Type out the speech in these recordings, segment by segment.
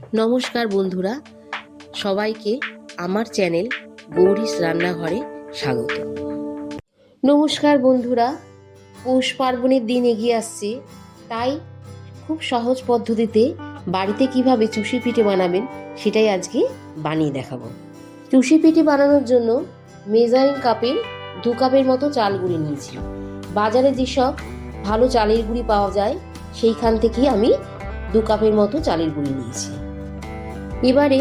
নমস্কার বন্ধুরা, সবাইকে আমার চ্যানেল গৌরীশ রান্নাঘরে স্বাগত। নমস্কার বন্ধুরা, পৌষ পার্বণের দিন এগিয়ে আসছে, তাই খুব সহজ পদ্ধতিতে বাড়িতে কীভাবে চুষি পিঠে বানাবেন সেটাই আজকে বানিয়ে দেখাবো। চুষি পিঠে বানানোর জন্য মেজারিং কাপের দু কাপের মতো চাল গুঁড়ি নিয়েছি। বাজারে যেসব ভালো চালের গুঁড়ি পাওয়া যায়, সেইখান থেকেই আমি দু কাপের মতো চালের গুঁড়ি নিয়েছি। এবারে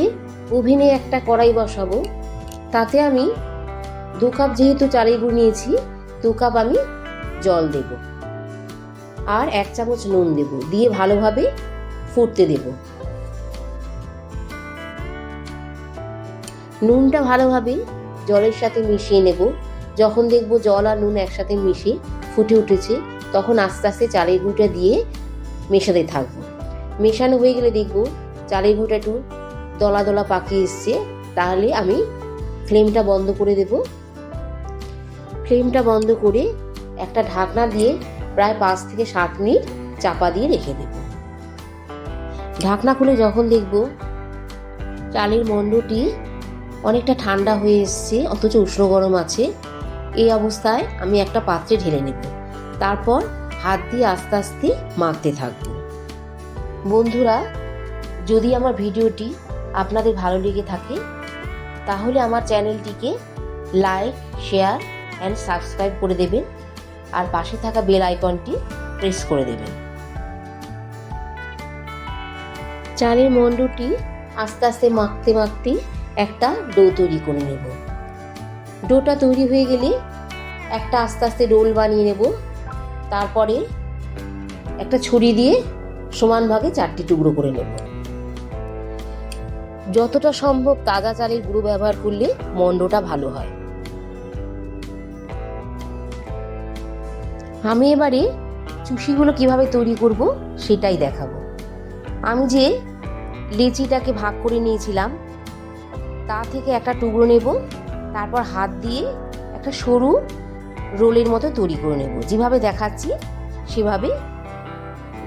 ওভেনে একটা কড়াই বসাবো। তাতে আমি দু কাপ যেহেতু চালের গুঁড়ি নিয়েছি, দু কাপ আমি জল দেব। আর এক চামচ নুন দেব, দিয়ে ভালোভাবে ফুটতে দেব। নুনটা ভালোভাবে জলের সাথে মিশিয়ে নেব। যখন দেখব জল আর নুন একসাথে মিশে ফুটে উঠেছে, তখন আস্তে আস্তে চালের গুঁড়িটা দিয়ে মেশাতে থাকব। মেশানো হয়ে গেলে দেখব চালের গুঁড়িটা একটু দলা দলা পাকিয়ে এসছে, তাহলে আমি ফ্লেমটা বন্ধ করে দেব। ফ্লেমটা বন্ধ করে একটা ঢাকনা দিয়ে প্রায় পাঁচ থেকে সাত মিনিট চাপা দিয়ে রেখে দেব। ঢাকনা খুলে যখন দেখব চালের মণ্ডটি অনেকটা ঠান্ডা হয়ে এসছে, অথচ উষ্ণ গরম আছে, এই অবস্থায় আমি একটা পাত্রে ঢেলে নেব। তারপর হাত দিয়ে আস্তে আস্তে মাখতে থাকব। বন্ধুরা, যদি আমার ভিডিওটি আপনাদের ভালো লেগে থাকে, তাহলে আমার চ্যানেলটিকে লাইক, শেয়ার অ্যান্ড সাবস্ক্রাইব করে দেবেন, আর পাশে থাকা বেল আইকনটি প্রেস করে দেবেন। চালের মণ্ডটি আস্তে আস্তে মাখতে মাখতে একটা ডো তৈরি করে নেব। ডোটা তৈরি হয়ে গেলে একটা আস্তে আস্তে রোল বানিয়ে নেব। তারপরে একটা ছুরি দিয়ে সমান ভাগে চারটি টুকরো করে নেব। যতটা সম্ভব তাজা চালের গুঁড়ো ব্যবহার করলে মন্ডটা ভালো হয়। আমি এবারে চুষিগুলো কীভাবে তৈরি করব সেটাই দেখাবো। আমি যে লেচিটাকে ভাগ করে নিয়েছিলাম, তা থেকে একটা টুকরো নেব, তারপর হাত দিয়ে একটা সরু রোলের মতো তৈরি করে নেব। যেভাবে দেখাচ্ছি, সেভাবে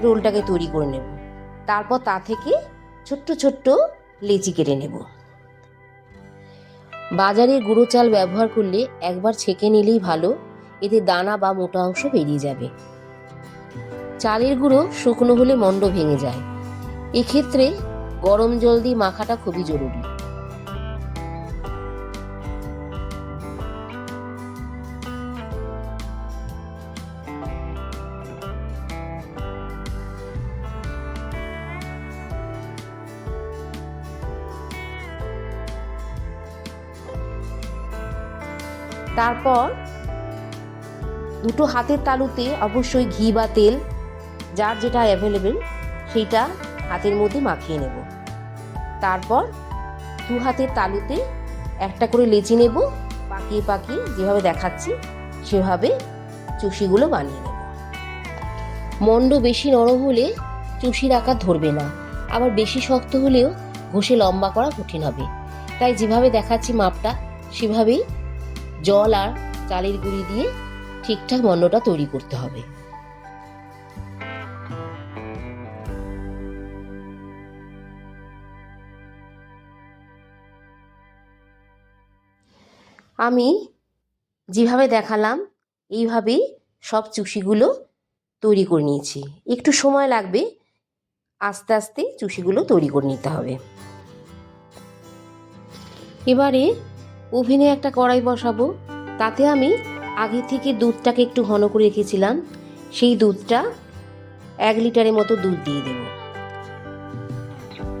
রোলটাকে তৈরি করে নেব। তারপর তা থেকে ছোট্ট ছোট্ট লেচি কেটে নেব। বাজারে গুঁড়ো চাল ব্যবহার করলে একবার ছেঁকে নিলেই ভালো, এতে দানা বা মোটা অংশ বেরিয়ে যাবে। চালের গুঁড়ো শুকনো হলে মণ্ড ভেঙে যায়। এক্ষেত্রে গরম জল দিয়ে মাখাটা খুবই জরুরি। তারপর দুটো হাতের তালুতে অবশ্যই ঘি বা তেল, যার যেটা অ্যাভেলেবেল সেইটা হাতের মধ্যে মাখিয়ে নেব। তারপর দু হাতের তালুতে একটা করে লেচি নেব, পাকিয়ে পাকিয়ে যেভাবে দেখাচ্ছি সেভাবে চুষিগুলো বানিয়ে নেব। মন্ড বেশি নরম হলে চুষির আকার ধরবে না, আবার বেশি শক্ত হলেও ঘষে লম্বা করা কঠিন হবে। তাই যেভাবে দেখাচ্ছি মাপটা, সেভাবেই জল আর চালের গুঁড়ি দিয়ে ঠিকঠাক মন্ডটা তৈরি করতে হবে। আমি যেভাবে দেখালাম, এইভাবেই সব চুষিগুলো তৈরি করে নিয়েছি। একটু সময় লাগবে, আস্তে আস্তে চুষিগুলো তৈরি করে নিতে হবে। এবারে ওভেনে একটা কড়াই বসাবো। তাতে আমি আগে থেকে দুধটাকে একটু ঘন করে রেখেছিলাম। সেই দুধটা এক লিটারের মতো দুধ দিয়ে দেব।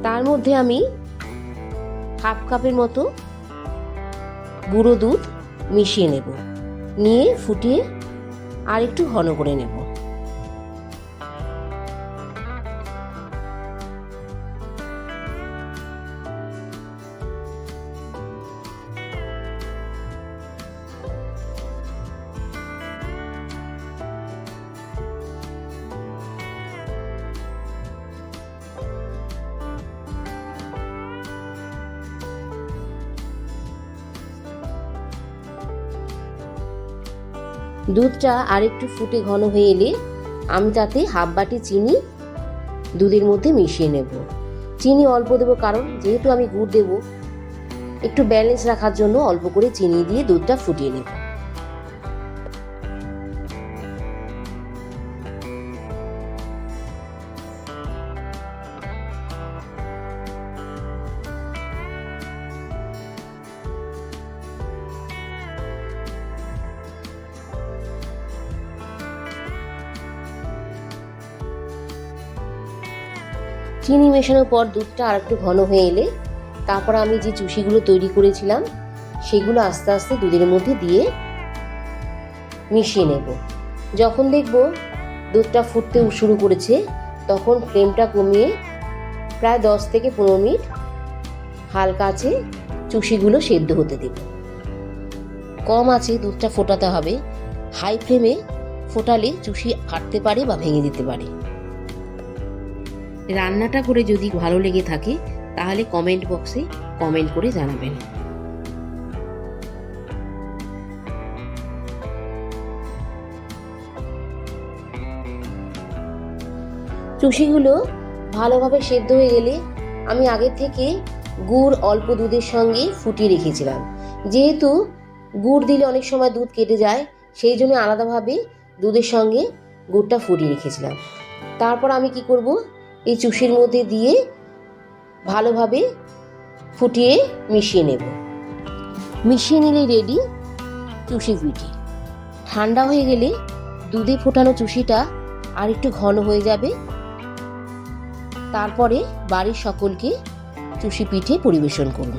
তার মধ্যে আমি হাফ কাপের মতো গুঁড়ো দুধ মিশিয়ে নেব। নিয়ে ফুটিয়ে আর একটু ঘন করে নেব। দুধটা আরেকটু ফুটে ঘন হয়ে এলে আমি তাতে হাফ বাটি চিনি দুধের মধ্যে মিশিয়ে নেব। চিনি অল্প দেবো কারণ যেহেতু আমি গুড় দেব, একটু ব্যালেন্স রাখার জন্য অল্প করে চিনি দিয়ে দুধটা ফুটিয়ে নেব। চিনি মেশানোর পর দুধটা আর একটু ঘন হয়ে এলে তারপর আমি যে চুষিগুলো তৈরি করেছিলাম, সেগুলো আস্তে আস্তে দুধের মধ্যে দিয়ে মিশিয়ে নেব। যখন দেখব দুধটা ফুটতে শুরু করেছে, তখন ফ্লেমটা কমিয়ে প্রায় দশ থেকে পনেরো মিনিট হালকা আছে চুষিগুলো সেদ্ধ হতে দেব। কম আছে দুধটা ফোটাতে হবে, হাই ফ্লেমে ফোটালে চুষি ফাটতে পারে বা ভেঙে দিতে পারে। রান্নাটা করে যদি ভালো লেগে থাকে, তাহলে কমেন্ট বক্সে কমেন্ট করে জানাবেন। চুষিগুলো ভালোভাবে সেদ্ধ হয়ে গেলে আমি আগে থেকে গুড় অল্প দুধের সঙ্গে ফুটিয়ে রেখেছিলাম। যেহেতু গুড় দিলে অনেক সময় দুধ কেটে যায়, সেই জন্য আলাদাভাবে দুধের সঙ্গে গুড়টা ফুটিয়ে রেখেছিলাম। তারপর আমি কি করব? এই চুষির মধ্যে দিয়ে ভালোভাবে ফুটিয়ে মিশিয়ে নেব। মিশিয়ে নিলে রেডি চুষি পিঠে ঠান্ডা হয়ে গেলে দুধে ফোটানো চুষিটা আর একটু ঘন হয়ে যাবে। তারপরে বাড়ির সকলকে চুষি পিঠে পরিবেশন করুন।